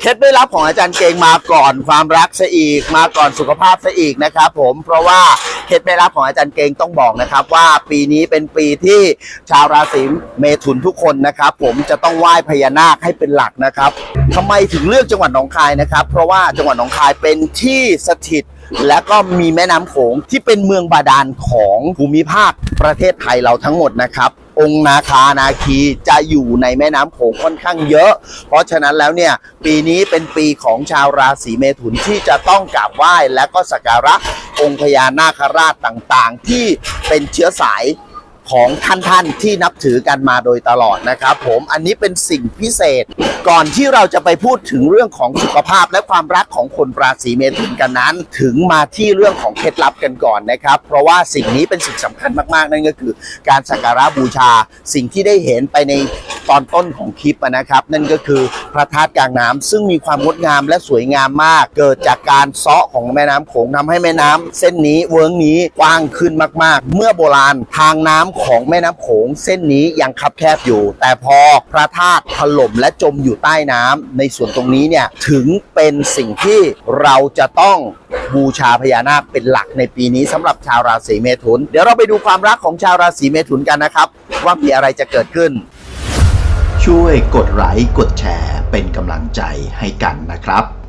เคล็ดไม่ลับของอาจารย์เกงมาก่อนความรักซะอีก มาก่อนสุขภาพซะอีกนะครับผมเพราะว่าเคล็ดไม่ลับของอาจารย์เกงต้องบอกนะครับ ว่าปีนี้เป็นปีที่ชาวราศีเมถุนทุกคนนะครับ ผมจะต้องไหว้พญานาคให้เป็นหลักนะครับทำไมถึงเลือกจังหวัดหนองคายนะครับ เพราะว่าจังหวัดหนองคายเป็นที่สถิตและก็มีแม่น้ำโขงที่เป็นเมืองบาดาลของภูมิภาคประเทศไทยเราทั้งหมดนะครับ องค์นาคานาคีจะอยู่ในแม่น้ำโขงค่อนข้างเยอะ เพราะฉะนั้นแล้วเนี่ยปีนี้เป็นปีของชาวราศีเมถุนที่จะต้องกราบไหว้และก็สักการะองค์พญานาคราชต่างๆ ที่เป็นเชื้อสาย ของท่านท่านที่นับถือกันมาโดยตลอดนะครับ ผมอันนี้เป็นสิ่งพิเศษ ก่อนที่เราจะไปพูดถึงเรื่องของสุขภาพและความรักของคนราศีเมถุนกันนั้น ถึงมาที่เรื่องของเคล็ดลับกันก่อนนะครับ เพราะว่าสิ่งนี้เป็นสิ่งสำคัญมากๆนั่นก็คือ การสักการะบูชาสิ่งที่ได้เห็นไปใน ตอนต้นของคลิปนะครับ นั่นก็คือพระธาตุกลางน้ำซึ่งมีความงดงามและสวยงามมาก เกิดจากการเซาะของแม่น้ำโขงทำให้แม่น้ำเส้นนี้เวิ้งนี้กว้างขึ้นมากๆ เมื่อโบราณทางน้ำของแม่น้ำโขงเส้นนี้ยังคับแคบอยู่ แต่พอพระธาตุถล่มและจมอยู่ใต้น้ำในส่วนตรงนี้เนี่ยถึงเป็นสิ่งที่เราจะต้องบูชาพญานาคเป็นหลักในปีนี้สำหรับชาวราศีเมถุน เดี๋ยวเราไปดูความรักของชาวราศีเมถุนกันนะครับ ว่ามีอะไรจะเกิดขึ้น ช่วยกดไลค์กดแชร์เป็นกำลังใจให้กันนะครับ